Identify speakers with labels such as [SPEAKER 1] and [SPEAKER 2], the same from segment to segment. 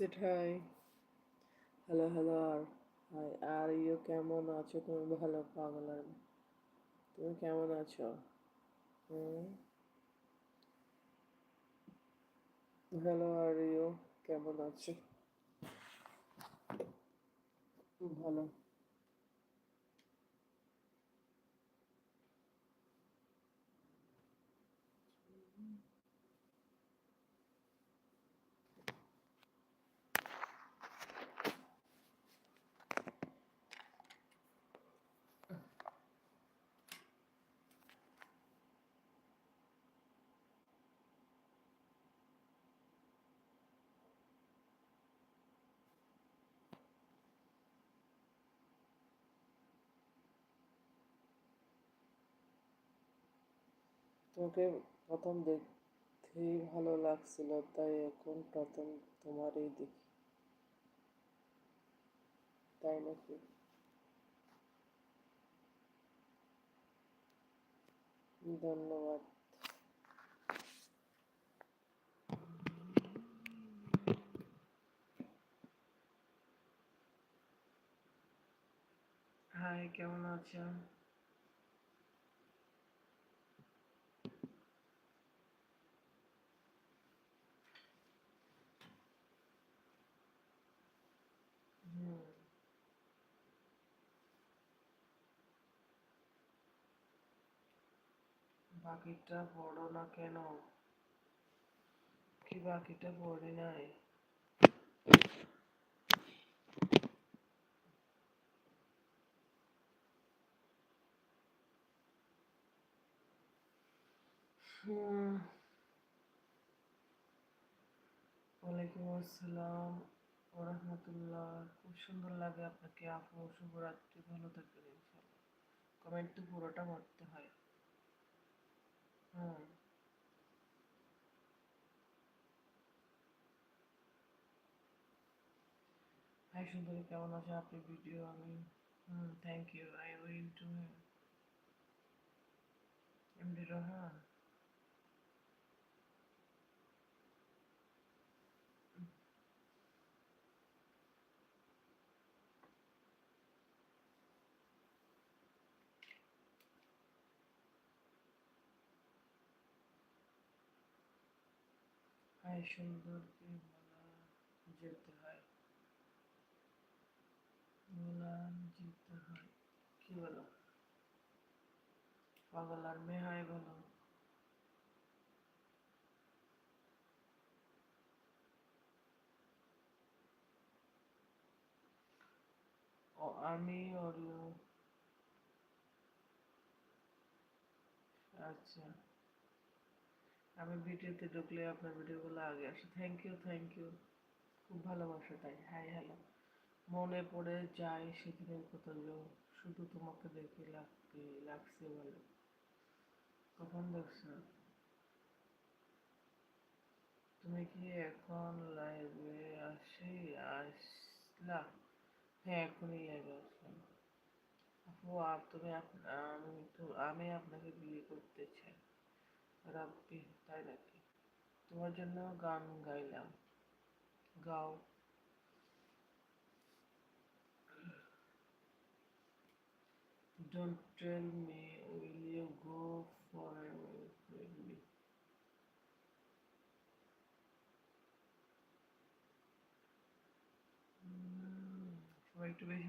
[SPEAKER 1] said hi hello hello আর hi are you কেমন আছো? তুমি ভালো পাগল আর তুমি কেমন আছো? হ্যালো আর ইউ কেমন আছো? ভালো। তোমাকে প্রথম দেখতেই ভালো লাগছিল, তাই এখন প্রথম তোমারই দেখি। তাই নাকি? ধন্যবাদ। হাই কেমন আছো হুম বাকিটা পড়ো না কেন? কি বাকিটা পড়ি নাই? ওয়ালাইকুম আসসালাম ওরহমতুল্লাহ খুব সুন্দর লাগে আপনাকে। আপু, শুভরাত্রি। ভালো থাকবেন কমেন্ট তো পুরোটা পড়তে হয়। হাই সুন্দরী কেমন আছে আপনি ভিডিও আমি thank you I will to MD hi সুন্দরকে বলা যেতে হয়। বলা যেতে হয়। কি বলো? পাগল আর মেয়ে বলো। ও, আমি और আচ্ছা। আমি ভিডিওতে ঢুকলে আপনার ভিডিওগুলো আগে আসে। থ্যাংক ইউ থ্যাংক ইউ খুব ভালোবাসা তাই। হাই হ্যালো মনে পড়ে যায় সেদিনের কথা যে শুধু তোমাকে দেখে লাগতে লাগছে বলে। কখন দেখছ? তুমি কি এখন লাইভে আসি? আসলা। হ্যাঁ এখনই লাইভে আসলাম। আপু আপ তুমি আমি তো আমি আপনাকে বিয়ে করতে চাই। রাব্বি তাই নাকি তোমার জন্য গান গাইলাম গাও Don't tell me, will you go forever with me? উম, সবাই একটু বেশি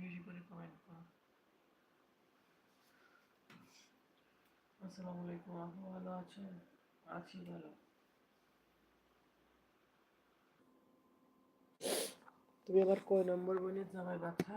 [SPEAKER 1] আসসালামু আলাইকুম আপু ভালো আছেন? আছি ভালো। তুমি আবার কয় নম্বর বইনে জামাই বাচ্চা?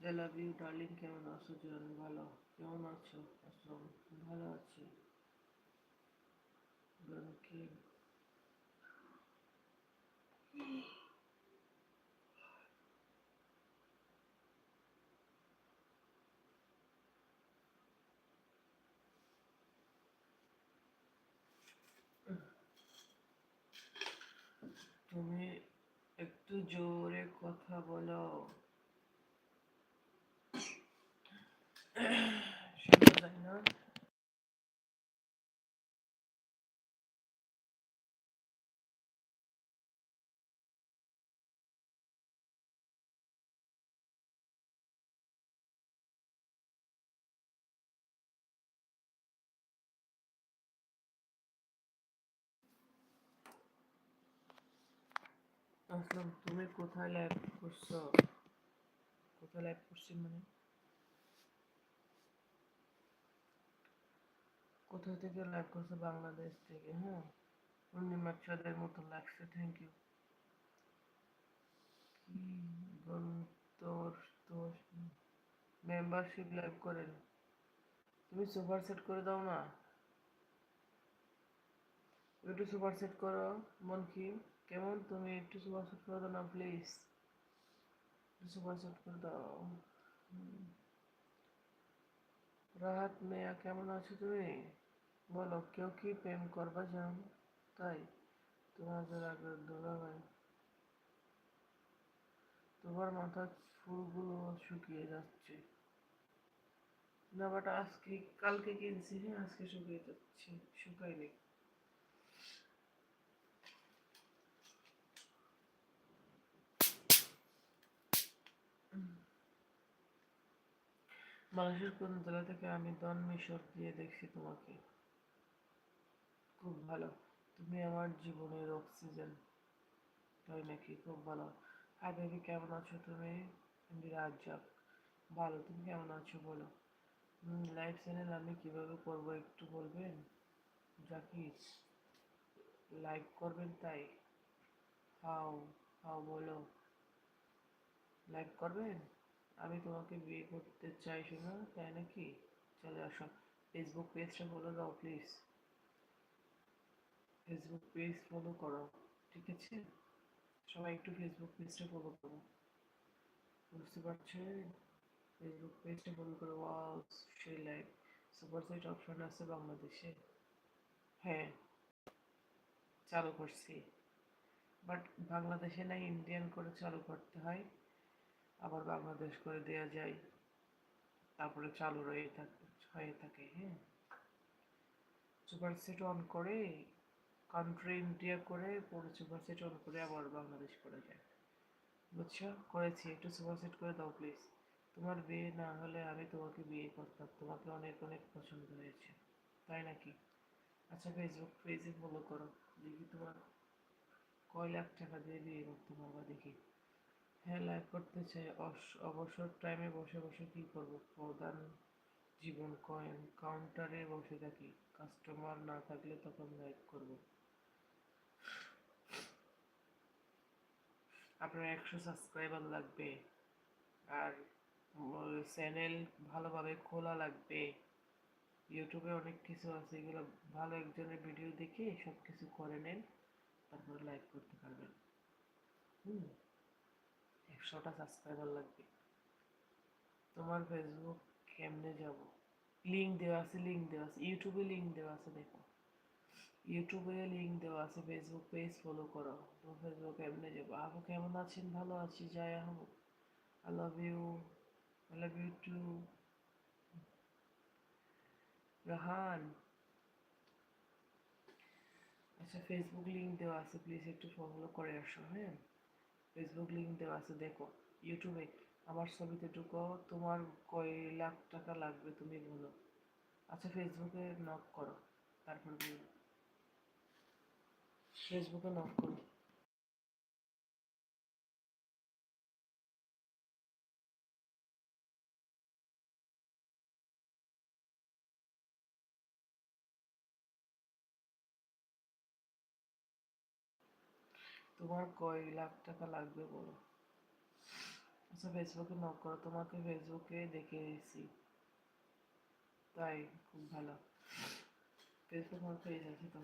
[SPEAKER 1] আই লাভ ইউ ডার্লিং কেমন আছো? জান ভালো? কেমন আছো? আসসালাম ভালো আছি। তুমি একটু জোরে কথা বলো। আসলাম। তুমি কোথায় লাইভ করছ? কোথায় লাইভ করছি মানে? কোথা থেকে লাইভ করছ? বাংলাদেশ থেকে হ্যাঁ? পূর্ণিমা চাঁদের মতো লাগছে থ্যাংক ইউ মেম্বারশিপ লাইভ করেন তুমি সুপার সেট করে দাও না। একটু সুপার সেট করো মন কি কেমন তুমি একটু সুপার সেট করে দাও না প্লিজ সুপার সেট করে দাও। রাহাত, মেয়া, কেমন আছো তুমি? বলো, কেউ কি প্রেম করবা চাও তাই? তোমাদের আগে দোলা ভাই তোমার মাথার ফুলগুলো শুকিয়ে যাচ্ছে। না বাট আজকে, কালকে কিনছি হ্যাঁ আজকে শুকিয়ে যাচ্ছে, শুকায়নি। বাংলাদেশের কোন জেলা থেকে আমি দন মিশর দিয়ে দেখছি তোমাকে। খুব ভালো। তুমি আমার জীবনের অক্সিজেন তাই নাকি? খুব ভালো। হাই বেবি কেমন আছো তুমি? রাজ্জাক। ভালো, তুমি কেমন আছো বলো? লাইভ চ্যানেল আমি কীভাবে করব একটু বলবেন? জাকির লাইভ করবেন তাই? হাও হাও বলো? লাইভ করবেন? আমি তোমাকে বিয়ে করতে চাই, শোনো, তাই নাকি? চলে আসো। ফেসবুক পেজটা ফলো দাও প্লিজ ফেসবুক পেজ ফলো করো, ঠিক আছে? সবাই একটু ফেসবুক পেজটা ফলো করো। বুঝতে পারছেন ফেসবুক পেজটা ফলো করো। ওয়াও সেই লাইভ সুপার সাইট অপশন আছে বাংলাদেশে। হ্যাঁ চালু করছি। বাট বাংলাদেশে না ইন্ডিয়ান করে চালু করতে হয়। আবার বাংলাদেশ করে দেয়া যায়। তারপরে চালু রয়ে থাকে, হয়ে থাকে হ্যাঁ। সুপার সেট অন করে কান্ট্রি ইন্ডিয়া করে, পরে সুপার সেট অন করে আবার বাংলাদেশ করে যায়। বুঝছ? করেছি, একটু সুপার সেট করে দাও প্লিজ তোমার বিয়ে না হলে আমি তোমাকে বিয়ে করতাম। তোমাকে অনেক অনেক পছন্দ হয়েছে। তাই নাকি? আচ্ছা ফেসবুক পেজে ফলো করো। দেখি তোমার কয় লাখ টাকা দিয়ে বিয়ে করতে পারবা দেখি। হ্যাঁ লাইভ করতে চাই। অবসর টাইমে বসে বসে কি করব? প্রধান জীবন কয়েন কাউন্টারে বসে থাকি। কাস্টমার না থাকলে তখন লাইভ করব। আপনার একশো সাবস্ক্রাইবার লাগবে। আর চ্যানেল ভালোভাবে খোলা লাগবে। ইউটিউবে অনেক কিছু আছে, এগুলো ভালো একজনের ভিডিও দেখে সব কিছু করে নেন, তারপরে লাইভ করতে পারবেন। হুম। একশোটা সাবস্ক্রাইবার লাগবে। তোমার ফেসবুক কেমনে যাব? লিঙ্ক দেওয়া আছে লিঙ্ক দেওয়া আছে। ইউটিউবে লিঙ্ক দেওয়া আছে, দেখো। ইউটিউবে লিঙ্ক দেওয়া আছে ফেসবুক পেজ ফলো করো তো ফেসবুক এমনি যাব? আপু কেমন আছেন? ভালো আছি যাই Ahmed I love you I love you too Rahan. আচ্ছা ফেসবুক লিঙ্ক দেওয়া আছে প্লিজ একটু ফলো করে আসো হ্যাঁ? ফেসবুক লিঙ্ক দেওয়া আছে, দেখো, ইউটিউবে। আমার ছবিতে ঢুকো, তোমার কয় লাখ টাকা লাগবে তুমি বলো। আচ্ছা ফেসবুকে নক করো, তারপর ফেসবুকে নক করো। তোমার কয় লাখ টাকা লাগবে বলো? আচ্ছা ফেসবুকে নক করো। তোমাকে ফেসবুকে দেখে এসেছি তাই, খুব ভালো। ফেসবুক আমার পেজ আছে তো?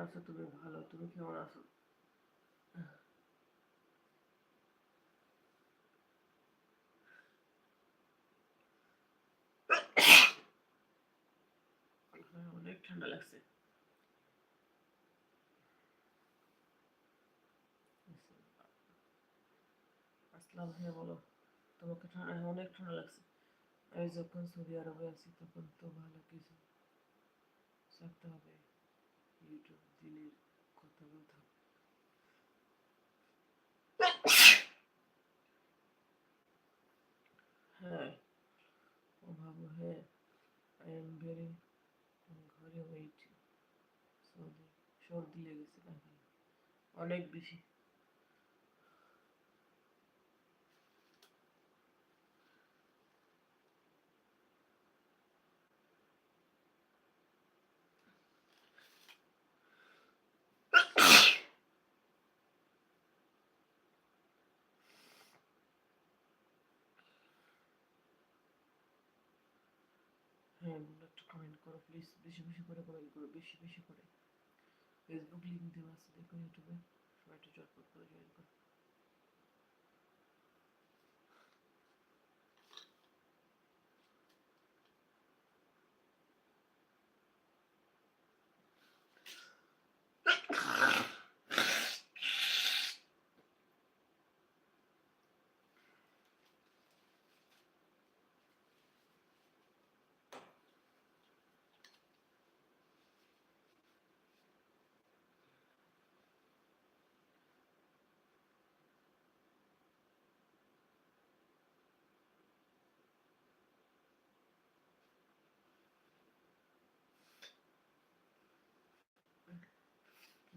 [SPEAKER 1] আছো, তুমি ভালো, তুমি কেমন আছো? অনেক ঠান্ডা লাগছে। আসলাম হ্যাঁ বলো। তোমাকে ঠান্ডা হ্যাঁ, অনেক ঠান্ডা লাগছে। আমি যখন সৌদি আরবে আছি, তখন তো ভালো কিছু। থাকতে হবে, ইউটিউব। দিনের কথা বলতে হ্যাঁ ও ভাবো হ্যাঁ আই এম ভেরি ঘরে ওয়েট সর্দি সর্দি লেগেছে নাকি অনেক বেশি। হ্যাঁ একটু কমেন্ট করো প্লিজ বেশি বেশি করে কমেন্ট করো, বেশি বেশি করে। ফেসবুক লিঙ্ক দেওয়া আছে, দেখো ইউটিউবে সবাই একটু চটপট করে জয়েন করো।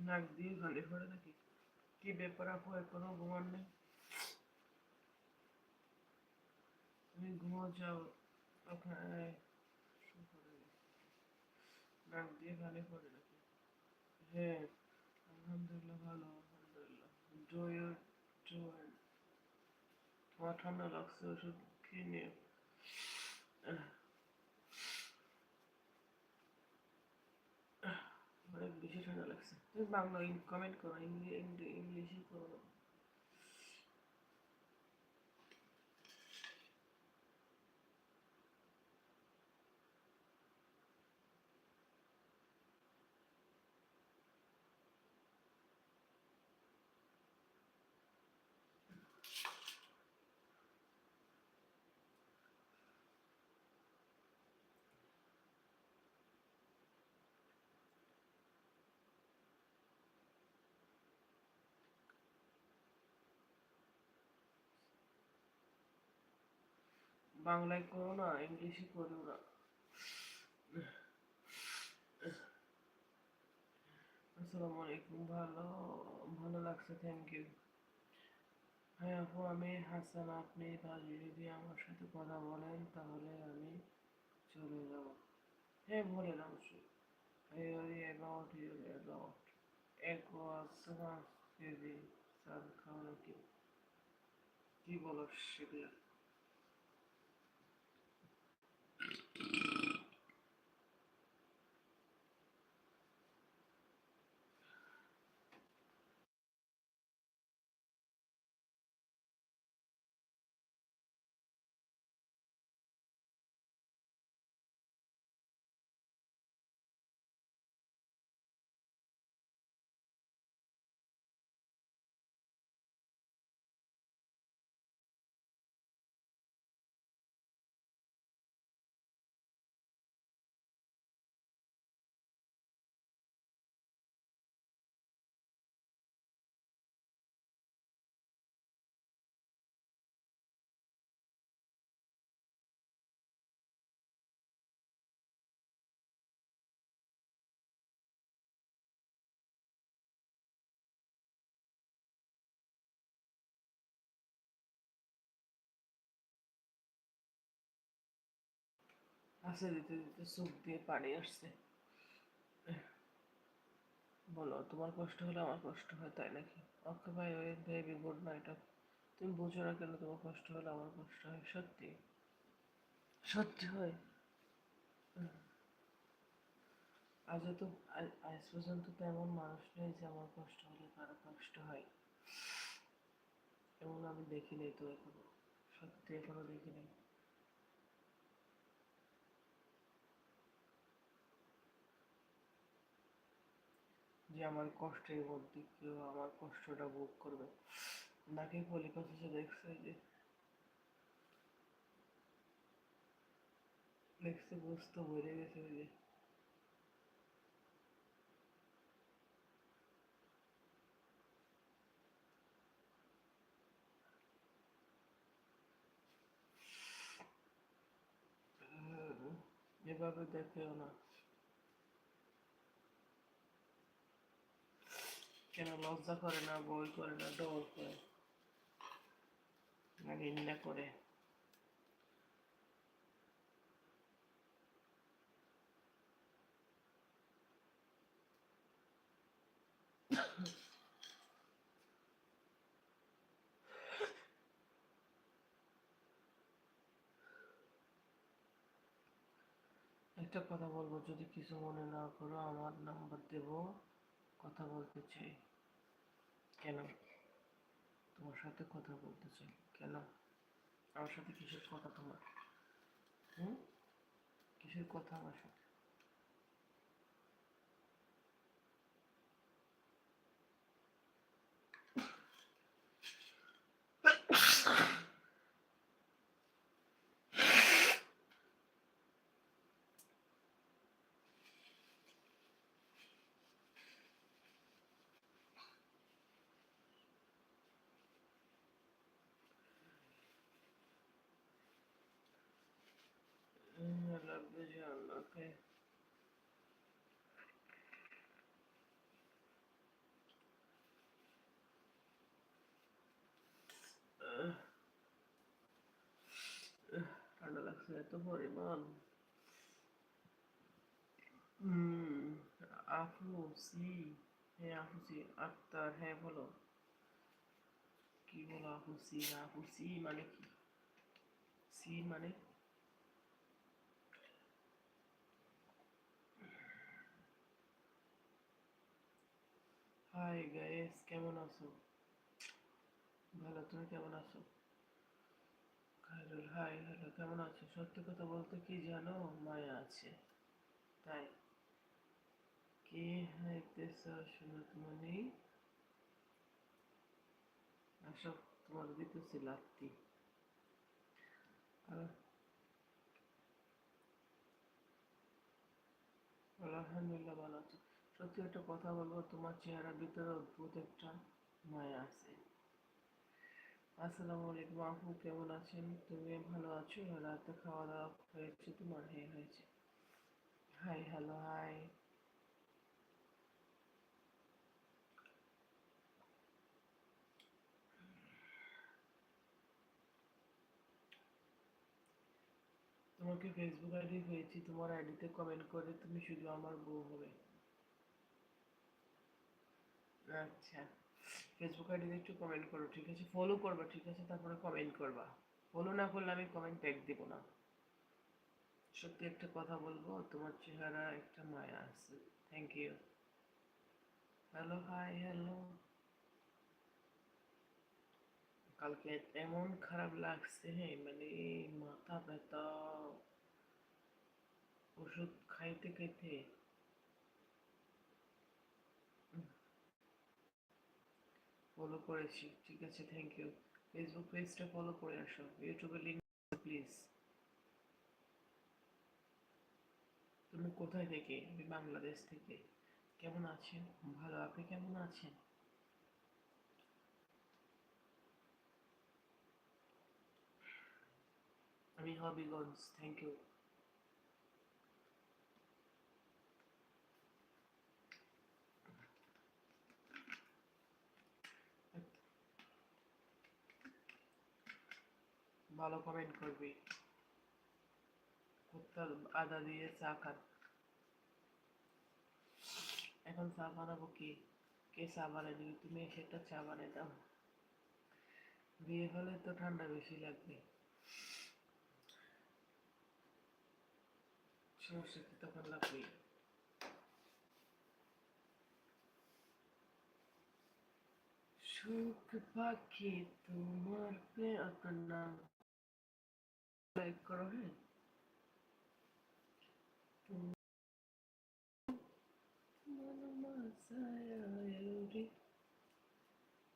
[SPEAKER 1] নাক দিয়ে গালে পড়ে নাকি? কি ব্যাপার আপু, এখনও ঘুমান নেই? তুমি ঘুমাও, যাও। ওখানে নাক দিয়ে গালে পড়ে নাকি? হ্যাঁ আলহামদুলিল্লাহ ভালো, আলহামদুলিল্লাহ। জয় জয়। তোমার ঠান্ডা লাগছে, ওষুধ খেয়ে নিও অনেক বেশি ঠান্ডা লাগছে তুমি বাংলা কমেন্ট করো ইংলিশই করো বাংলায় করো না, ইংলিশে করো না। আসসালামু আলাইকুম, ভালো ভালো লাগছে থ্যাংক ইউ হ্যাঁ আপু, আমি হাসান, আপনি যদি আমার সাথে কথা বলেন, তাহলে আমি চলে যাব। হ্যাঁ বলেন অবশ্যই। about এক কি বলো সেগুলা? হাসে দিতে দিতে চোখ দিয়ে পানি আসছে। বলো, তোমার কষ্ট হলে আমার কষ্ট হয়, তাই নাকি? ওকে ভাই, ওই বেবি গুড নাইট অফ তুমি বুঝো না কেন তোমার কষ্ট হলে আমার কষ্ট হয়, সত্যি? সত্যি হয়? আজ তো, আজ পর্যন্ত তো এমন মানুষ নেই যে আমার কষ্ট হলে কারও কষ্ট হয়। এমন আমি দেখিনি তো এখনও। সত্যি এখনও দেখিনি যে আমার কষ্টের মধ্যে কেউ আমার কষ্টটা ভোগ করবে। নাকি পলি কথা দেখছে যে, দেখছে বুঝতে ভরে গেছে ওই যে। এভাবে দেখেও না। কেন লজ্জা করে না, বই করে না ডর করে? না নিন্দা করে? একটা কথা বলব, যদি কিছু মনে না করো, আমার নাম্বার দেব। কথা বলতে চাই। কেন? তোমার সাথে কথা বলতে চাই। কেন? আমার সাথে কিসের কথা তোমার? হুম? কিসের কথা আমার সাথে? John, okay. ঠান্ডা লাগছে এত পরিমাণ হুম আফু সি হ্যাঁ আফু সি আক্তার হ্যাঁ বলো কি বলো আফু সি আফু মানে কি সি মানে হাই গাইস কেমন আছো ভালো তুমি কেমন আছো খায়রুল হাই হ্যালো কেমন আছো সত্যি কথা বলতে কি জানো মায়া আছে তাই কে হাইতেছ সুনত মনি আসো তোমার দিতেছি লাত্তি আলহামদুলিল্লাহ ভালো সত্যি একটা কথা বলব, তোমার চেহারার ভিতরে অদ্ভুত একটা মায়া আছে। আসসালামু আলাইকুম আপু, কেমন আছেন? তুমি ভালো আছো? রাতে খাওয়া দাওয়া হয়েছে তোমার? হ্যাঁ হয়েছে। Hi, hello, hi. তোমাকে ফেসবুক আইডি পেয়েছি, তোমার আইডিতে কমেন্ট করে তুমি শুধু আমার বউ হবে। আচ্ছা। ফেসবুক আইডিতে একটু কমেন্ট করো, ঠিক আছে? ফলো করবা, ঠিক আছে? তারপরে কমেন্ট করবা। ফলো না করলে আমি কমেন্ট ট্যাগ দেব না। সত্যি একটা কথা বলব, তোমার চেহারা একটা মায়া আছে। Thank you hello hi hello কালকে এমন খারাপ লাগছে মানে মাথা ব্যথা, ওষুধ খাইতে খাইতে ফলো করেছি। ঠিক আছে থ্যাংক ইউ ফেসবুক পেজটা ফলো করে আসো। ইউটিউবে লিঙ্ক প্লিজ তুমি কোথায় থেকে? আমি বাংলাদেশ থেকে। কেমন আছেন? ভালো, আপনি কেমন আছেন? আমি হবিগঞ্জ থ্যাংক ইউ ভালো কমেন্ট করবি। কুত্তার আদা দিয়ে চা খান এখন চা বানাবো কি? কে চা বানিয়ে দিবি? তুমি একটা চা বানিয়ে দাও। বিয়ে হলে তো ঠান্ডা বেশি লাগবে। কি? তখন লাগবে সুখ পাখি তোমার পে আপনার লাইক করো হ্যাঁ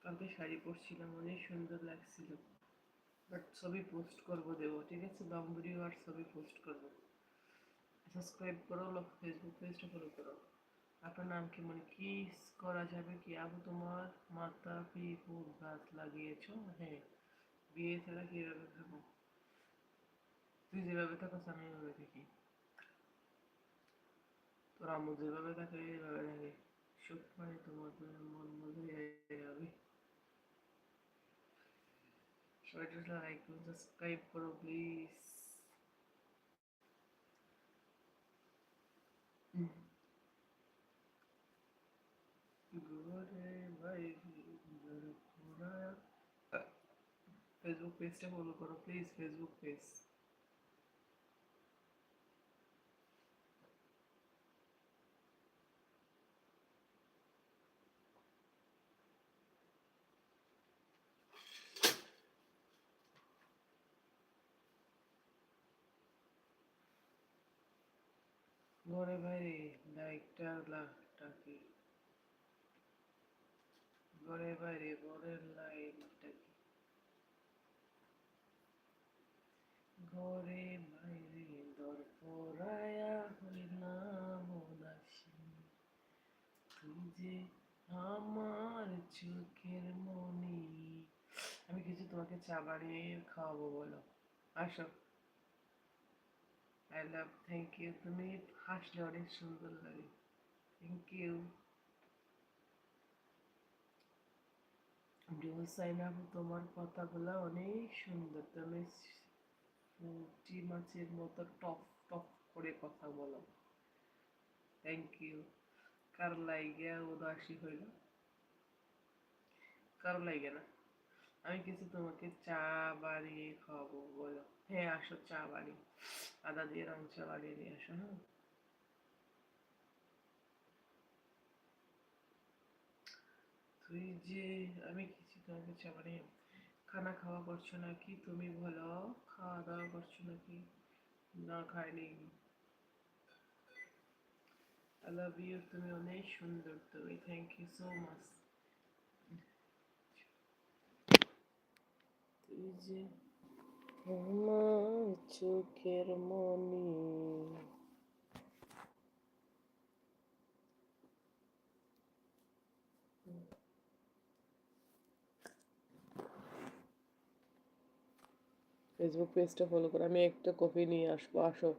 [SPEAKER 1] কালকে শাড়ি পরছিলাম, অনেক সুন্দর লাগছিল। বাট ছবি পোস্ট করব দেবো, ঠিক আছে? ভিডিও আর ছবি পোস্ট করব। সাবস্ক্রাইব করো ফেসবুক পেজটা ফলো করো। আপনার নাম কি মানে কি করা যাবে কি? আবু, তোমার মাতা পি ফুল গাছ লাগিয়েছো? হ্যাঁ বিয়ে ছাড়া কীভাবে থাকো তুই যেভাবে থাকো আমি এভাবে থাকি। তোর আম্মু যেভাবে থাকে এইভাবে থাকে। সুখ মানে তোমার মন মধ্যে যাবে। সবাই লাইক সাবস্ক্রাইব করো প্লিজ ফেসবুক পেজটা ফলো করো প্লিজ ফেসবুক পেজ ঘরে বাইরে লাইটটা কি? ঘরে বাইরে, ঘরের লাইটটা কি? ঘরে বাইরে দর পরায়া হইলাম উদাসী তুই যে আমার চোখের মনি। আমি কিছু তোমাকে চা বানিয়ে খাওয়াবো বলো। আসো। আই লাভ থ্যাংক ইউ তুমি হাসলে অনেক সুন্দর লাগে। থ্যাংক ইউ ডিওসাইনা তোমার কথাগুলো অনেক সুন্দর। তুমি পুঁটি মাছের মতো টপ টপ করে কথা বলো। থ্যাংক ইউ কার লাইগা উদাসী হইল? কার লাইগে না? আমি কিছু তোমাকে চা বানিয়ে খাওয়াবো, বলো। হ্যাঁ আসো চা বাড়ি আদা দিয়ে রং চা বানিয়ে নিয়ে আসো হ্যাঁ? তুই যে আমি কিছু তোমাকে বানিয়ে খানা খাওয়া করছ নাকি, তুমি বলো, খাওয়া দাওয়া করছ নাকি? না, খাইনি। আই লাভ ইউ তুমি অনেক সুন্দর, তুমি থ্যাংক ইউ সো মাচ তুই যে আমার চোখের মনি। ফেসবুক পেজটা ফলো করো। আমি একটা কপি নিয়ে আসব আসো।